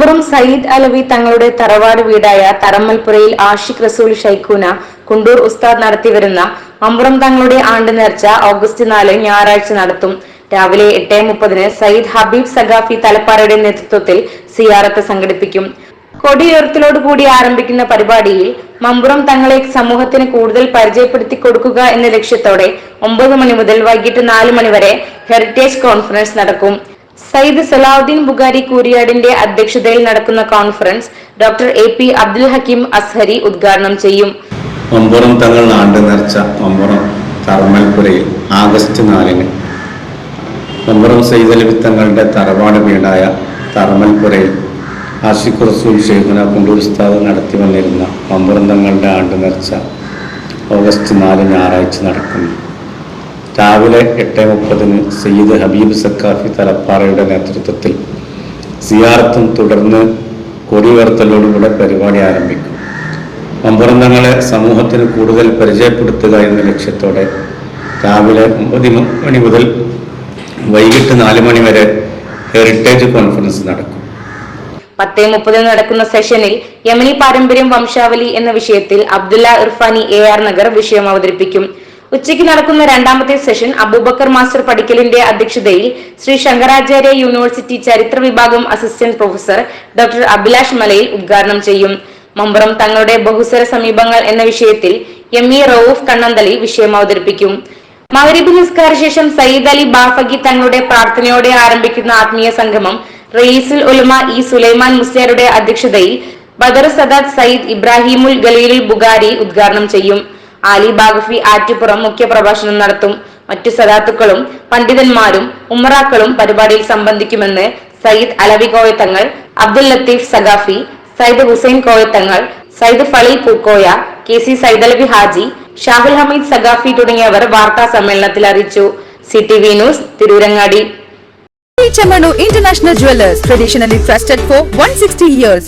സയ്യിദ് അലവി തങ്ങളുടെ തറവാട് വീടായ തറമ്മൽപുരയിൽ ആഷിഖ് റസൂൽ ഷൈഖൂന കുണ്ടൂർ ഉസ്താദ് നടത്തിവരുന്ന മമ്പുറം തങ്ങളുടെ ആണ്ട് നേർച്ച ഓഗസ്റ്റ് നാല് ഞായറാഴ്ച നടത്തും. രാവിലെ എട്ട് മുപ്പതിന് സയ്യിദ് ഹബീബ് സഗാഫി തലപ്പാറയുടെ നേതൃത്വത്തിൽ സിയാറത്ത് സംഘടിപ്പിക്കും. കൊടിയുയർത്തലോടുകൂടി ആരംഭിക്കുന്ന പരിപാടിയിൽ മമ്പുറം തങ്ങളെ സമൂഹത്തിന് കൂടുതൽ പരിചയപ്പെടുത്തി കൊടുക്കുക എന്ന ലക്ഷ്യത്തോടെ ഒമ്പത് മണി മുതൽ വൈകിട്ട് നാല് മണി വരെ ഹെറിറ്റേജ് കോൺഫറൻസ് നടക്കും. സയ്യിദ് സലാഹുദ്ദീൻ ബുഖാരി കൂരിയാടിന്റെ അധ്യക്ഷതയിൽ നടക്കുന്ന conference doctor A P Abdul Hakeem Azhari ഉദ്ഘാടനം ചെയ്യും. മമ്പുറം തങ്ങൾ ആണ്ട് നേർച്ച മമ്പുറം തറമൽപുരയിൽ ആഗസ്റ്റ് നാലിന് മമ്പുറം സൈതലവി തങ്ങളുടെ തറവാട് വീടായ തറമൽപുരയിൽ ആഷിഖ് റസൂൽ ഷെയ്ഖുന കുണ്ടൂർ ഉസ്താദ് നടത്തി വന്നിരുന്ന മമ്പുറം തങ്ങളുടെ ആണ്ട് നേർച്ച ഓഗസ്റ്റ് നാല് ഞായറാഴ്ച നടക്കുന്നു. രാവിലെ എട്ട് മുപ്പതിന് സയ്യിദ് ഹബീബ് സക്കാഫി തലപ്പാറയുടെ നേതൃത്വത്തിൽ സിയാർത്തും തുടർന്ന് കൊടിയുയർത്തലോടുകൂടെ പരിപാടി ആരംഭിക്കും. മമ്പുറന്തങ്ങളെ സമൂഹത്തിന് കൂടുതൽ പരിചയപ്പെടുത്തുക എന്ന ലക്ഷ്യത്തോടെ രാവിലെ ഒമ്പത് മണി മുതൽ വൈകിട്ട് നാല് മണി വരെ ഹെറിറ്റേജ് കോൺഫറൻസ് നടക്കും. പത്തേ മുപ്പതിന് നടക്കുന്ന സെഷനിൽ യമനി പാരമ്പര്യം വംശാവലി എന്ന വിഷയത്തിൽ അബ്ദുല്ല ഇർഫാനി എ ആർ നഗർ വിഷയം അവതരിപ്പിക്കും. ഉച്ചയ്ക്ക് നടക്കുന്ന രണ്ടാമത്തെ സെഷൻ അബൂബക്കർ മാസ്റ്റർ പഠിക്കലിന്റെ അധ്യക്ഷതയിൽ ശ്രീ ശങ്കരാചാര്യ യൂണിവേഴ്സിറ്റി ചരിത്ര വിഭാഗം അസിസ്റ്റന്റ് പ്രൊഫസർ ഡോക്ടർ അഭിലാഷ് മലയിൽ ഉദ്ഘാടനം ചെയ്യും. മമ്പുറം തങ്ങളുടെ ബഹുസര സമീപങ്ങൾ എന്ന വിഷയത്തിൽ എം ഇ റൌഫ് കണ്ണന്തലി വിഷയം അവതരിപ്പിക്കും. മകരീബ് നിസ്കാര ശേഷം സയ്യിദ് അലി ബാഫഗി തങ്ങളുടെ പ്രാർത്ഥനയോടെ ആരംഭിക്കുന്ന ആത്മീയ സംഗമം റയീസുൽ ഉലമ ഇ സുലൈമാൻ മുസ്ലിയാരുടെ അധ്യക്ഷതയിൽ ബദർ സദാദ് സയ്യിദ് ഇബ്രാഹിമുൽ ഗലീലുൽ ബുഗാരി ഉദ്ഘാടനം ചെയ്യും. ആലി ബാഗഫി ആറ്റുപുറം മുഖ്യപ്രഭാഷണം നടത്തും. മറ്റു സദാത്തുക്കളും പണ്ഡിതന്മാരും ഉമ്മറാക്കളും പരിപാടിയിൽ സംബന്ധിക്കുമെന്ന് സയ്യിദ് അലവി കോയത്തങ്ങൾ അബ്ദുൽ ലത്തീഫ് സഖാഫി സയ്യിദ് ഹുസൈൻ കോയത്തങ്ങൾ സയ്യിദ് ഫളീൽ പൂക്കോയ കെ സി സൈദലവി ഹാജി ഷാഹുൽ ഹമീദ് സഖാഫി തുടങ്ങിയവർ വാർത്താ സമ്മേളനത്തിൽ അറിയിച്ചു. C T V news Tirurangadi. International International Jewelers, traditionally trusted for 160 years.